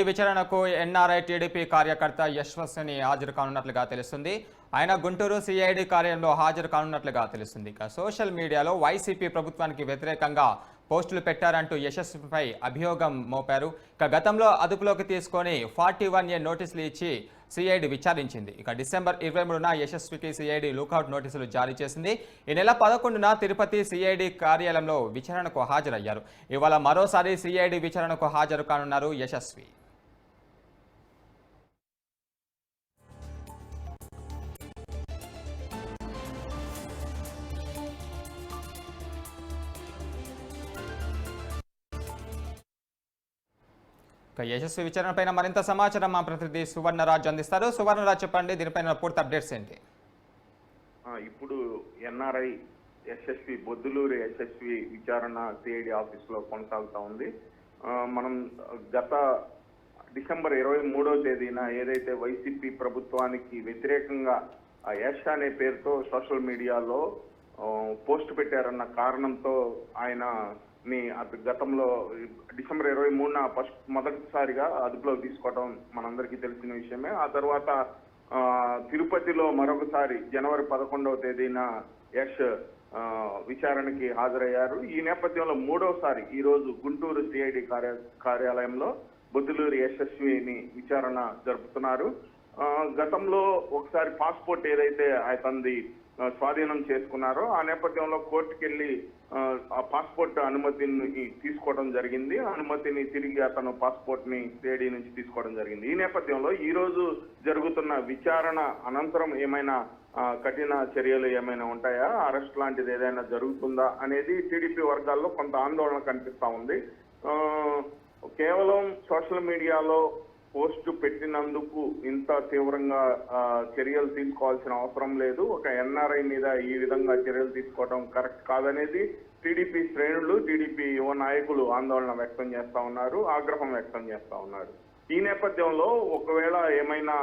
ఈ విచారణకు NRI TDP కార్యకర్త యశ్వస్ని హాజరు కానున్నట్లుగా తెలుస్తుంది. ఆయన గుంటూరు సిఐడి కార్యాలయంలో హాజరు కానున్నట్లుగా తెలుస్తుంది. ఇక సోషల్ మీడియాలో వైసీపీ ప్రభుత్వానికి వ్యతిరేకంగా పోస్టులు పెట్టారంటూ యశస్విపై అభియోగం మోపారు. ఇక గతంలో అదుపులోకి తీసుకొని ఫార్టీ వన్ ఏ నోటీసులు ఇచ్చి సిఐడి విచారించింది. ఇక డిసెంబర్ ఇరవై మూడున యశస్వికి సిఐడి లుకౌట్ నోటీసులు జారీ చేసింది. ఈ నెల పదకొండున తిరుపతి సిఐడి కార్యాలయంలో విచారణకు హాజరయ్యారు. ఇవాళ మరోసారి సిఐడి విచారణకు హాజరు కానున్నారు యశస్వి. ఇక యశస్వి విచారణపైన మరింత సమాచారం మా ప్రతినిధి సువర్ణరాజు అందిస్తారు. సువర్ణరాజు చెప్పండి దీనిపైన పూర్తి అప్డేట్స్ ఏంటి? ఇప్పుడు ఎన్ఆర్ఐ యశస్వి బొద్దులూరు యశస్వి విచారణ సిఐడి ఆఫీస్లో కొనసాగుతా ఉంది. మనం గత డిసెంబర్ ఇరవై మూడో తేదీన ఏదైతే వైసీపీ ప్రభుత్వానికి వ్యతిరేకంగా ఆ అనే పేరుతో సోషల్ మీడియాలో పోస్ట్ పెట్టారన్న కారణంతో ఆయన ని గతంలో డిసెంబర్ ఇరవై మూడున ఫస్ట్ మొదటిసారిగా అదుపులోకి తీసుకోవడం మనందరికీ తెలిసిన విషయమే. ఆ తర్వాత తిరుపతిలో మరొకసారి జనవరి పదకొండవ తేదీన యష్ విచారణకి హాజరయ్యారు. ఈ నేపథ్యంలో మూడవసారి ఈ రోజు గుంటూరు సిఐడి కార్య కార్యాలయంలో బొద్దులూరి యశస్విని విచారణ జరుపుతున్నారు. గతంలో ఒకసారి పాస్పోర్ట్ ఏదైతే తనది స్వాధీనం చేసుకున్నారో ఆ నేపథ్యంలో కోర్టుకెళ్ళి ఆ, ఆ పాస్పోర్ట్ అనుమతిని తీసుకోవడం జరిగింది. అనుమతిని తిరిగి అతను పాస్పోర్ట్ని సిఐడి నుంచి తీసుకోవడం జరిగింది. ఈ నేపథ్యంలో ఈ రోజు జరుగుతున్న విచారణ అనంతరం ఏమైనా కఠిన చర్యలు ఏమైనా ఉంటాయా? అరెస్ట్ లాంటిది ఏదైనా జరుగుతుందా అనేది టీడీపీ వర్గాల్లో కొంత ఆందోళన కనిపిస్తా ఉంది. కేవలం సోషల్ మీడియాలో పోస్ట్ పెట్టినందుకు ఇంత తీవ్రంగా చర్యలు తీసుకోవాల్సిన అవసరం లేదు. ఒక ఎన్ఆర్ఐ మీద ఈ విధంగా చర్యలు తీసుకోవడం కరెక్ట్ కాదనేది టీడీపీ శ్రేణులు టీడీపీ యువ నాయకులు ఆందోళన వ్యక్తం చేస్తా ఉన్నారు ఆగ్రహం వ్యక్తం చేస్తా ఉన్నారు. ఈ నేపథ్యంలో ఒకవేళ ఏమైనా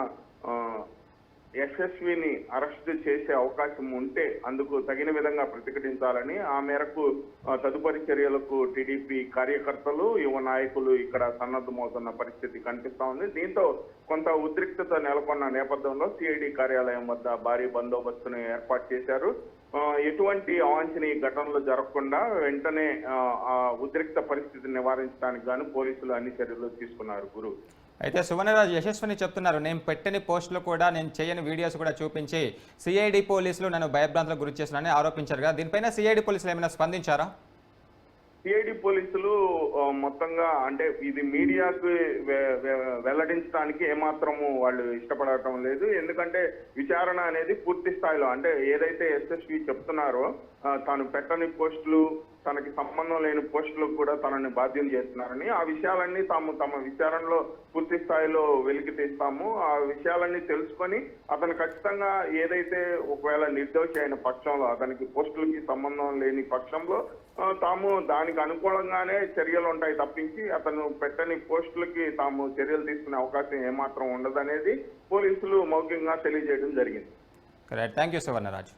యశస్విని అరెస్ట్ చేసే అవకాశం ఉంటే అందుకు తగిన విధంగా ప్రతిఘటించాలని ఆ మేరకు తదుపరి చర్యలకు టీడీపీ కార్యకర్తలు యువ నాయకులు ఇక్కడ సన్నద్ధమవుతున్న పరిస్థితి కనిపిస్తా ఉంది. దీంతో కొంత ఉద్రిక్తత నెలకొన్న నేపథ్యంలో సిఐడి కార్యాలయం వద్ద భారీ బందోబస్తును ఏర్పాటు చేశారు. ఎటువంటి అవాంఛనీయ ఘటనలు జరగకుండా వెంటనే ఆ ఉద్రిక్త పరిస్థితిని నివారించడానికి గాను పోలీసులు అన్ని చర్యలు తీసుకున్నారు గురు. అయితే సువర్ణరాజు యశస్విని చెప్తున్నారు. నేను పెట్టని పోస్టులు కూడా నేను చేయని వీడియోస్ కూడా చూపించి సిఐడి పోలీసులు నన్ను భయభ్రాంతులకు గురి చేస్తున్నారని ఆరోపించారు కదా. దీనిపైన సిఐడి పోలీసులు ఏమైనా స్పందించారా? సిఐడి పోలీసులు మొత్తంగా అంటే ఇది మీడియాకు వెల్లడించడానికి ఏమాత్రము వాళ్ళు ఇష్టపడటం లేదు. ఎందుకంటే విచారణ అనేది పూర్తి స్థాయిలో అంటే ఏదైతే ఎస్ఎస్వి చెప్తున్నారో తాను పెట్టని పోస్టులు తనకి సంబంధం లేని పోస్టులకు కూడా తనని బాధ్యం చేస్తున్నారని ఆ విషయాలన్నీ తాము తమ విచారణలో పూర్తి స్థాయిలో వెలికి తీస్తాము. ఆ విషయాలన్నీ తెలుసుకొని అతను ఖచ్చితంగా ఏదైతే ఒకవేళ నిర్దోషి అయిన పక్షంలో అతనికి పోస్టులకి సంబంధం లేని పక్షంలో తాము దానికి అనుకూలంగానే చర్యలు ఉంటాయి తప్పించి అతను పెట్టని పోస్టులకి తాము చర్యలు తీసుకునే అవకాశం ఏమాత్రం ఉండదనేది పోలీసులు మౌఖికంగా తెలియజేయడం జరిగింది. Thank you Suvarnaraju